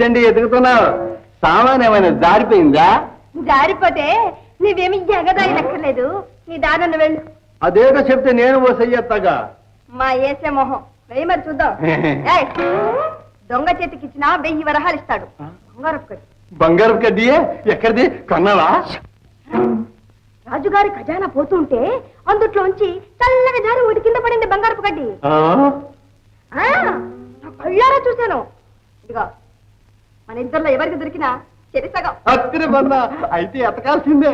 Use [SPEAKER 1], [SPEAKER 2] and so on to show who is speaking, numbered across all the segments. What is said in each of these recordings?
[SPEAKER 1] చెండి ఎదుగుతున్నావు? సామాన్ ఏమైనా జారిపోయిందా?
[SPEAKER 2] జారిపోతే నువ్వేమి ఎగదాయి లెక్కలేదు నీ దానన్న వెళ్ళు.
[SPEAKER 1] అదేదో చెప్తే నేను ఓ చెయ్యొత్తాగా
[SPEAKER 2] మా ఏసే మొహం. వెయ్యి మరి చూద్దాం. ఏయ్, దొంగ చేతికి ఇచ్చిన వెయ్యి వరహాలు ఇస్తాడు. బంగారపు కడ్డి.
[SPEAKER 1] బంగారు కడ్డీయే ఎక్కడిది? కొన్నావా?
[SPEAKER 2] రాజుగారి ఖజానా పోతుంటే అందుట్లోంచి చల్లగా జారి ఒకటి కింద పడింది బంగారపు గడ్డి
[SPEAKER 1] ఆ?
[SPEAKER 2] ఆ, నా కళ్ళారా చూశాను. ఇదిగో మన ఇద్దరిలో ఎవరికి దొరికినా చెరిసగం
[SPEAKER 1] బన్న అయితే ఎతకాల్సిందే.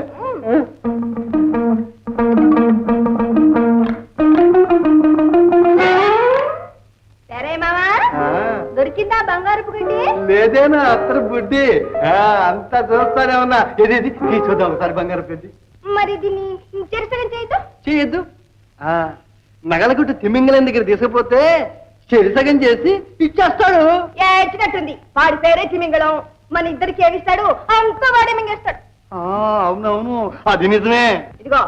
[SPEAKER 2] సరే. దొరికిందా బంగారపు గడ్డి?
[SPEAKER 1] లేదేనా అత్తరు బుడ్డి? ఆ, అంతా చూస్తానే ఉన్నా. ఇది చూద్దాం ఒకసారి బంగారు పెద్ది
[SPEAKER 2] మరి దీన్ని చెరిసగం చేయదు
[SPEAKER 1] చేయొద్దు. ఆ, నగలగుట్టు తిమ్మింగలం దగ్గర తీసుకుపోతే చెరిసగం చేసి ఇచ్చేస్తాడు.
[SPEAKER 2] ఏడ్చినట్టుంది వాడి పేరే తిమింగళం. మన ఇద్దరికి ఏమిస్తాడు అంతా వాడే మింగేస్తాడు.
[SPEAKER 1] ఆ, అవునవును. అది నిజమే.
[SPEAKER 2] ఇదిగో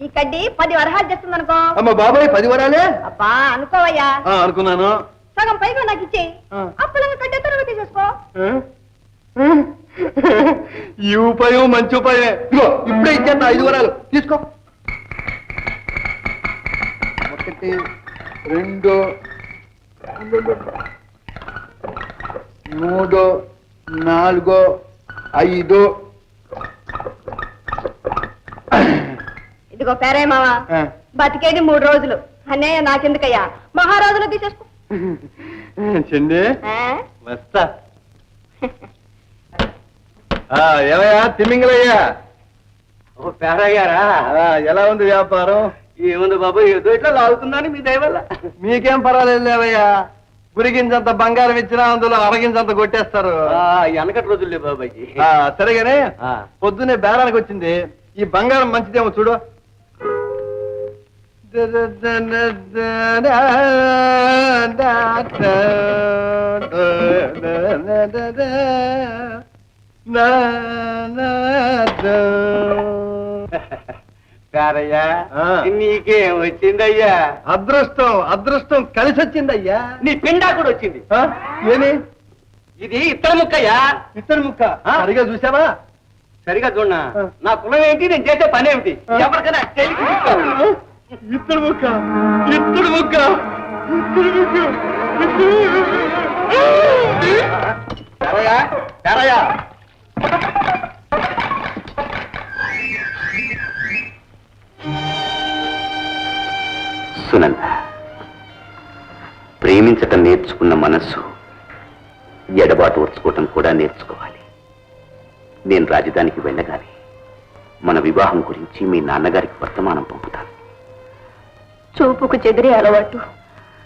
[SPEAKER 2] ఈ కడ్డి పది వరహాలు చేస్తుంది అనుకో
[SPEAKER 1] అమ్మ బాబాయ్ పది వరాలే?
[SPEAKER 2] అబ్బా అనుకోవయ్యా.
[SPEAKER 1] అనుకున్నాను.
[SPEAKER 2] సగం పైగా నాకు ఇచ్చేయి. అప్పులంగా త్వరగా తీసేసుకో?
[SPEAKER 1] ఆ? ఆ? ఈ ఉపాయం మంచి ఉపాయమే. ఇదిగో ఇప్పుడే ఇచ్చేస్తా ఐదు వరాలు. తీసుకో. ఒకటి రెండు మూడు నాలుగు ఐదు.
[SPEAKER 2] ఇదిగో పేరే మావా. బతికేది మూడు రోజులు. అన్నయ్య నాకెందుకయ్యా? మహారాజులు తీసేసుకో.
[SPEAKER 1] చెండి? వస్తా. ఏమయ్యా? తిమ్మింగలయ్యా?
[SPEAKER 3] ఓ పేరయ్యారా
[SPEAKER 1] ఎలా ఉంది వ్యాపారం?
[SPEAKER 3] ఏముంది బాబు? ఏదో ఇట్లా లాగుతున్నాను మీ దయ వల్ల
[SPEAKER 1] మీకేం పర్వాలేదు లేవయ్యా. గురిగించంత బంగారం ఇచ్చినా అందులో అరగించంత కొట్టేస్తారు.
[SPEAKER 3] ఆ, వెనకటి రోజులే బాబాజీ
[SPEAKER 1] ఆ, సరేగానే
[SPEAKER 3] ఆ.
[SPEAKER 1] పొద్దున్నే బేరానికి వచ్చింది. ఈ బంగారం మంచిదేమో చూడు.
[SPEAKER 3] పేరయ్యా
[SPEAKER 1] ఆ.
[SPEAKER 3] నీకేం వచ్చిందయ్యా.
[SPEAKER 1] అదృష్టం అదృష్టం కలిసి వచ్చిందయ్యా.
[SPEAKER 3] నీ పిండా కూడా వచ్చింది.
[SPEAKER 1] ఏమి?
[SPEAKER 3] ఇది ఇత్తడి ముక్కయ్యా.
[SPEAKER 1] ఇద్దరు ముక్క. సరిగా చూసావా?
[SPEAKER 3] సరిగా చూడనా. నా కులం ఏంటి నేను చేసే పని ఏమిటి. ఎవరికైనా తెలిసి.
[SPEAKER 1] ఇద్దరు ముక్క. ఇద్దరు ముక్క. ఇద్దరు ముక్క.
[SPEAKER 4] సునంద ప్రేమించటం నేర్చుకున్న మనస్సు ఎడబాటు వచ్చుకోవటం కూడా నేర్చుకోవాలి. నేను రాజధానికి వెళ్ళగానే మన వివాహం గురించి మీ నాన్నగారికి వర్తమానం పంపుతాను.
[SPEAKER 2] చూపుకు చెదిరే అలవాటు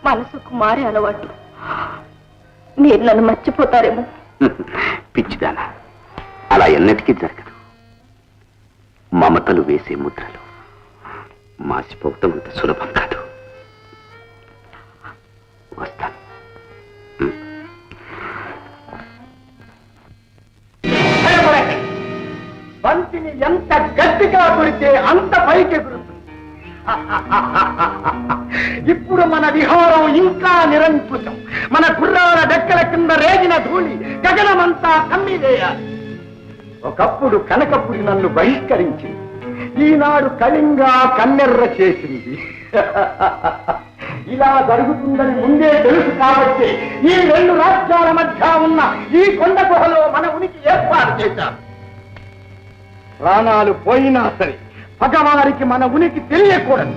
[SPEAKER 2] మనసుకు మారే అలవాటు. మీరు నన్ను మర్చిపోతారేమో.
[SPEAKER 4] పిచ్చిదానా అలా ఎన్నటికీ జరగదు. మమతలు వేసే ముద్రలు మాసిపోవటం అంత సులభం కాదు.
[SPEAKER 3] విహారం ఇంకా నిరంకుశం. మన గుర్రాల డెక్కల కింద రేగిన ధూళి గగనమంతా కమ్మివేయాలి ఒకప్పుడు కనకపురి నన్ను బహిష్కరించింది. ఈనాడు కళింగా కన్నెర్ర చేసింది. ఇలా జరుగుతుందని ముందే తెలుసు కాబట్టి ఈ రెండు రాజ్యాల మధ్య ఉన్న ఈ కొండ గుహలో మన ఉనికి ఏర్పాటు చేశాం. ప్రాణాలు పోయినా సరే పగవారికి మన ఉనికి తెలియకూడదు.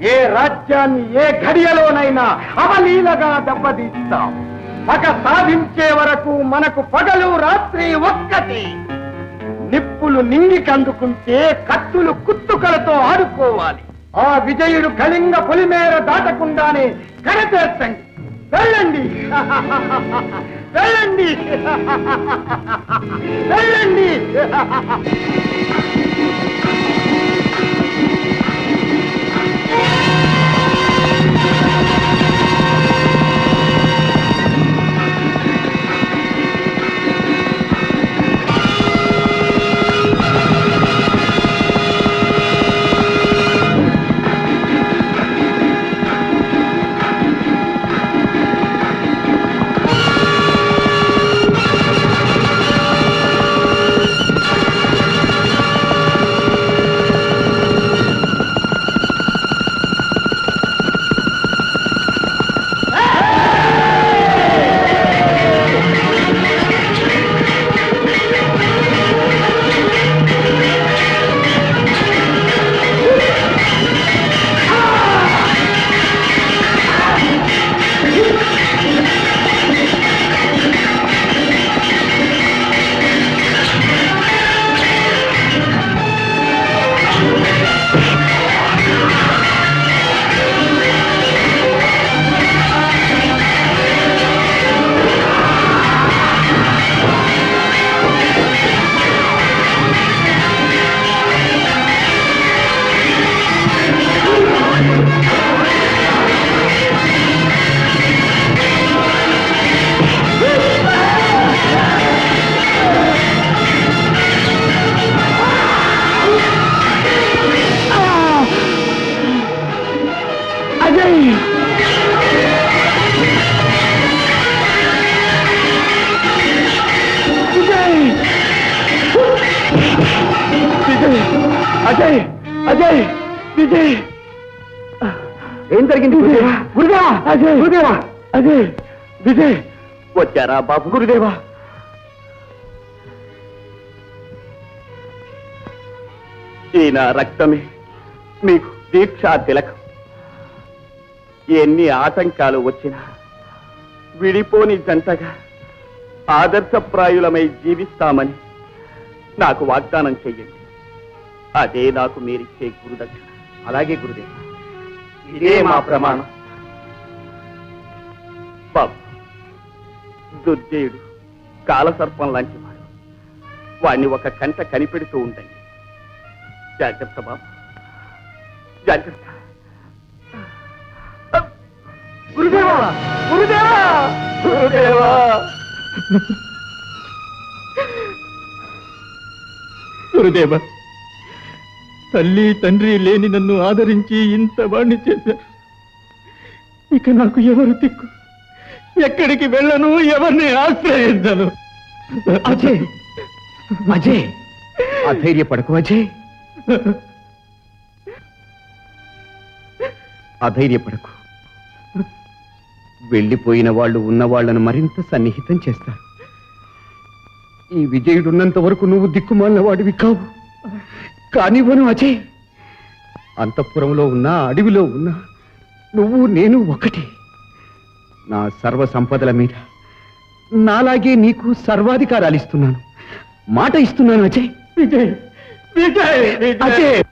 [SPEAKER 3] ఏ రాజ్యాన్ని ఏ ఘడియలోనైనా అవలీలగా దెబ్బతీస్తాం. పగ సాధించే వరకు మనకు పగలు రాత్రి ఒక్కటి. నిప్పులు నింగికందుకుంటే కత్తులు కుత్తుకలతో ఆడుకోవాలి. ఆ విజయుడు కళింగ పొలిమేర దాటకుండానే కరచేర్చండి వెళ్ళండి. వెళ్ళండి. వెళ్ళండి. Thank you.
[SPEAKER 5] అజయ్ అజయ్ విజయ్. ఏం జరిగింది గురుదేవా? అజయ్ గురుదేవా. అజయ్. విజయ్. వచ్చారా బాబు గురుదేవా? ఈయన రక్తమే మీకు దీక్షా తిలకం. ఎన్ని ఆటంకాలు వచ్చినా విడిపోని జంటగా ఆదర్శప్రాయులమై జీవిస్తామని నాకు వాగ్దానం చెయ్యండి. అదే నాకు మీరిచ్చే గురుదక్షిణ. అలాగే గురుదేవ ఇదే మా ప్రమాణం. బాబు దుర్జయుడు కాలసర్పం లాంటి వాడు. వాణ్ణి ఒక కంట కనిపెడుతూ ఉండండి. జాగ్రత్త బాబు జాగ్రత్త. గురుదేవా గురుదేవా గురుదేవా.
[SPEAKER 6] గురుదేవ తల్లి తండ్రి లేని నన్ను ఆదరించి ఇంత వాణ్ణి చేశారు ఇక నాకు ఎవరు దిక్కు? ఎక్కడికి వెళ్ళను? ఎవరిని ఆశ్రయించను?
[SPEAKER 5] అజయ్! అజయ్! అధైర్యపడకు అజయ్! అధైర్యపడకు. వెళ్ళిపోయిన వాళ్ళు ఉన్న వాళ్ళను మరింత సన్నిహితం చేస్తారు. ఈ విజయుడున్నంత వరకు నువ్వు దిక్కుమాలిన వాడివి కావు. కానివ్వను అజయ్. అంతఃపురంలో ఉన్నా అడవిలో ఉన్నా నువ్వు నేను ఒకటి. నా సర్వ సంపదల మీద నాలాగే నీకు సర్వాధికారాలు ఇస్తున్నాను. మాట ఇస్తున్నాను అజయ్.
[SPEAKER 6] విజయ్ విజయ్
[SPEAKER 5] అజయ్!